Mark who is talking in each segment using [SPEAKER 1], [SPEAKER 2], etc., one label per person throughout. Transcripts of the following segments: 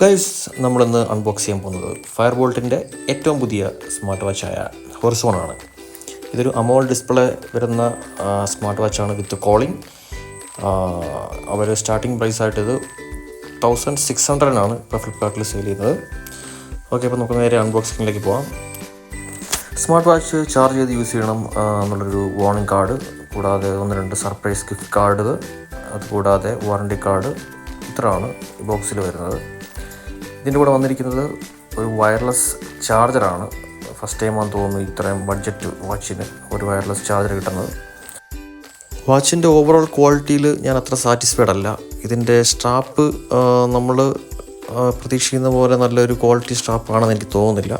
[SPEAKER 1] Guys നമ്മളിന്ന് unbox ചെയ്യാൻ പോകുന്നത് ഫയർ ബോൾട്ടിന്റെ ഏറ്റവും പുതിയ സ്മാർട്ട് വാച്ചായ ഹൊറിസോൺ ആണ്. ഇതൊരു അമോൾ ഡിസ്പ്ലേ വരുന്ന സ്മാർട്ട് വാച്ചാണ് വിത്ത് കോളിംഗ് അവർ സ്റ്റാർട്ടിംഗ് പ്രൈസ് ആയിട്ട് ഇത് തൗസൻഡ് സിക്സ് ഹൺഡ്രഡിനാണ് ഇപ്പോൾ ഫ്ലിപ്കാർട്ടിൽ സെയിൽ ചെയ്യുന്നത്. ഓക്കെ അപ്പോൾ നമുക്ക് നേരെ അൺബോക്സിങ്ങിലേക്ക് പോകാം സ്മാർട്ട് വാച്ച് ചാർജ് ചെയ്ത് യൂസ് ചെയ്യണം എന്നുള്ളൊരു വാർണിംഗ് കാർഡ് കൂടാതെ ഒന്ന് രണ്ട് സർപ്രൈസ് ഗിഫ്റ്റ് കാർഡ് അതുകൂടാതെ വാറണ്ടി കാർഡ് ഇത്രയാണ് ബോക്സിൽ വരുന്നത്. ഇതിന്റെ കൂടെ വന്നിരിക്കുന്നത് ഒരു വയർലെസ് ചാർജറാണ് ഫസ്റ്റ് ടൈമാണെന്ന് തോന്നുന്നു ഇത്രയും ബഡ്ജറ്റ് വാച്ചിന് ഒരു വയർലെസ് ചാർജർ കിട്ടുന്നത്. വാച്ചിന്റെ ഓവറോൾ ക്വാളിറ്റിയിൽ ഞാൻ അത്ര സാറ്റിസ്ഫൈഡ് അല്ല. ഇതിന്റെ സ്ട്രാപ്പ് നമ്മൾ പ്രതീക്ഷിക്കുന്ന പോലെ നല്ലൊരു ക്വാളിറ്റി സ്ട്രാപ്പാണെന്ന് എനിക്ക് തോന്നുന്നില്ല.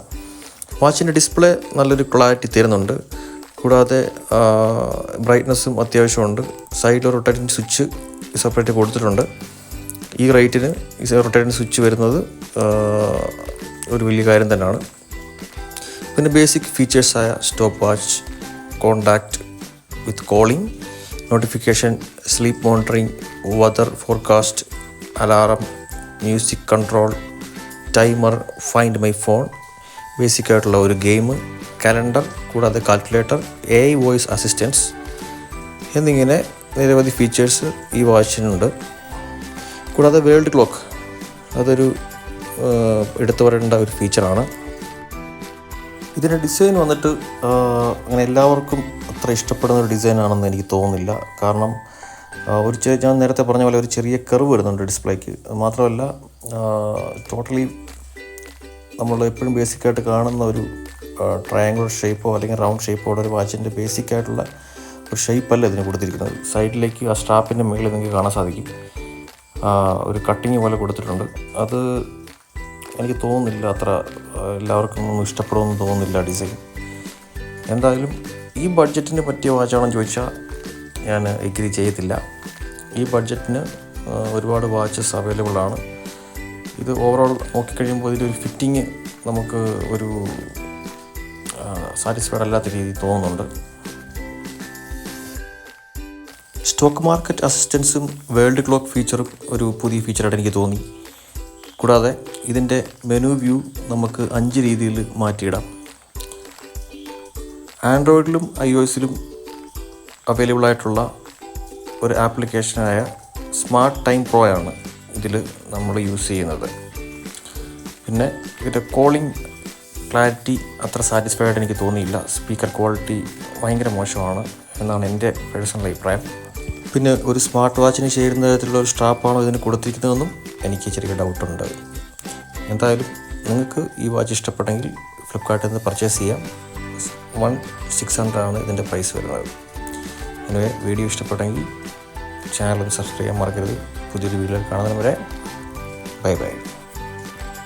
[SPEAKER 1] വാച്ചിന്റെ ഡിസ്പ്ലേ നല്ലൊരു ക്ലാരിറ്റി തരുന്നുണ്ട്. കൂടാതെ ബ്രൈറ്റ്നസ്സും അത്യാവശ്യമുണ്ട്. സൈഡിൽ റൊട്ടേറ്റിംഗ് സ്വിച്ച് സെപ്പറേറ്റ് കൊടുത്തിട്ടുണ്ട്. ഈ റേറ്റിന് ഈ റൊട്ടേറ്റിംഗ് സ്വിച്ച് വരുന്നത് ഒരു വലിയ കാര്യം തന്നെയാണ്. പിന്നെ basic ഫീച്ചേഴ്സായ stop watch contact with calling notification sleep monitoring weather forecast alarm music control timer find my phone basic ആയിട്ടുള്ള ഒരു ഗെയിം കലണ്ടർ കൂടാതെ കാൽക്കുലേറ്റർ എ വോയിസ് അസിസ്റ്റൻസ് എന്നിങ്ങനെ നിരവധി ഫീച്ചേഴ്സ് ഈ വാച്ചിനുണ്ട്. കൂടാതെ വേൾഡ് ക്ലോക്ക് അതൊരു എടുത്തു പറയേണ്ട ഒരു ഫീച്ചറാണ്. ഇതിന്റെ ഡിസൈൻ വന്നിട്ട് അങ്ങനെ എല്ലാവർക്കും അത്ര ഇഷ്ടപ്പെടുന്ന ഒരു ഡിസൈൻ ആണെന്ന് എനിക്ക് തോന്നുന്നില്ല. കാരണം ഒരു ഞാൻ നേരത്തെ പറഞ്ഞ പോലെ ഒരു ചെറിയ കർവ് വരുന്നുണ്ട് ഡിസ്പ്ലേക്ക്. മാത്രമല്ല ടോട്ടലി നമ്മൾ എപ്പോഴും ബേസിക്കായിട്ട് കാണുന്ന ഒരു ട്രയാങ്കുലർ ഷേപ്പോ അല്ലെങ്കിൽ റൗണ്ട് ഷേപ്പോ ഉള്ള ഒരു വാച്ചിന്റെ ബേസിക്കായിട്ടുള്ള ഒരു ഷേപ്പല്ല ഇതിന് കൊടുത്തിരിക്കുന്നത്. സൈഡിലേക്ക് ആ സ്ട്രാപ്പിന്റെ മുകളിൽ നിങ്ങൾക്ക് കാണാൻ സാധിക്കും. ഒരു കട്ടിങ് പോലെ കൊടുത്തിട്ടുണ്ട്. അത് എനിക്ക് തോന്നുന്നില്ല അത്ര എല്ലാവർക്കും ഒന്നും ഇഷ്ടപ്പെടുമെന്ന് തോന്നുന്നില്ല ഡിസൈൻ. എന്തായാലും ഈ ബഡ്ജറ്റിന് പറ്റിയ വാച്ചാണെന്ന് ചോദിച്ചാൽ ഞാൻ എഗ്രി ചെയ്യത്തില്ല. ഈ ബഡ്ജറ്റിന് ഒരുപാട് വാച്ചസ് അവൈലബിൾ ആണ്. ഇത് ഓവറോൾ നോക്കിക്കഴിയുമ്പോൾ ഇതിലൊരു ഫിറ്റിങ് നമുക്ക് ഒരു സാറ്റിസ്ഫൈഡ് അല്ലാത്ത രീതിയിൽ തോന്നുന്നുണ്ട്. സ്റ്റോക്ക് മാർക്കറ്റ് അസിസ്റ്റൻസും വേൾഡ് ക്ലോക്ക് ഫീച്ചറും ഒരു പുതിയ ഫീച്ചറായിട്ട് എനിക്ക് തോന്നി. കൂടാതെ ഇതിന്റെ മെനു വ്യൂ നമുക്ക് അഞ്ച് രീതിയിൽ മാറ്റിയിടാം. ആൻഡ്രോയിഡിലും ഐ ഒ എസിലും അവൈലബിൾ ആയിട്ടുള്ള ഒരു ആപ്ലിക്കേഷനായ സ്മാർട്ട് ടൈം പ്രോ ആണ് ഇതിൽ നമ്മൾ യൂസ് ചെയ്യുന്നത്. പിന്നെ ഇതിന്റെ കോളിംഗ് ക്ലാരിറ്റി അത്ര സാറ്റിസ്ഫൈഡ് എനിക്ക് തോന്നിയില്ല. സ്പീക്കർ ക്വാളിറ്റി ഭയങ്കര മോശമാണ് എന്നാണ് എന്റെ പേഴ്സണൽ അഭിപ്രായം. പിന്നെ ഒരു സ്മാർട്ട് വാച്ചിന് ചേരുന്ന തരത്തിലുള്ള ഒരു സ്ട്രാപ്പാണോ ഇതിന് കൊടുത്തിരിക്കുന്നതെന്നും എനിക്ക് ചെറിയ ഡൗട്ടുണ്ട്. എന്തായാലും നിങ്ങൾക്ക് ഈ വാച്ച് ഇഷ്ടപ്പെട്ടെങ്കിൽ ഫ്ലിപ്പ്കാർട്ടിൽ നിന്ന് പർച്ചേസ് ചെയ്യാം. വൺ സിക്സ് ഹൺഡ്രഡ് ആണ് ഇതിന്റെ പ്രൈസ് വരുന്നത്. എനിവേ വീഡിയോ ഇഷ്ടപ്പെട്ടെങ്കിൽ ചാനൽ ഒന്ന് സബ്സ്ക്രൈബ് ചെയ്യാൻ മറക്കരുത്. പുതിയൊരു വീഡിയോ കാണുന്നതിന് വരെ ബൈ ബൈ.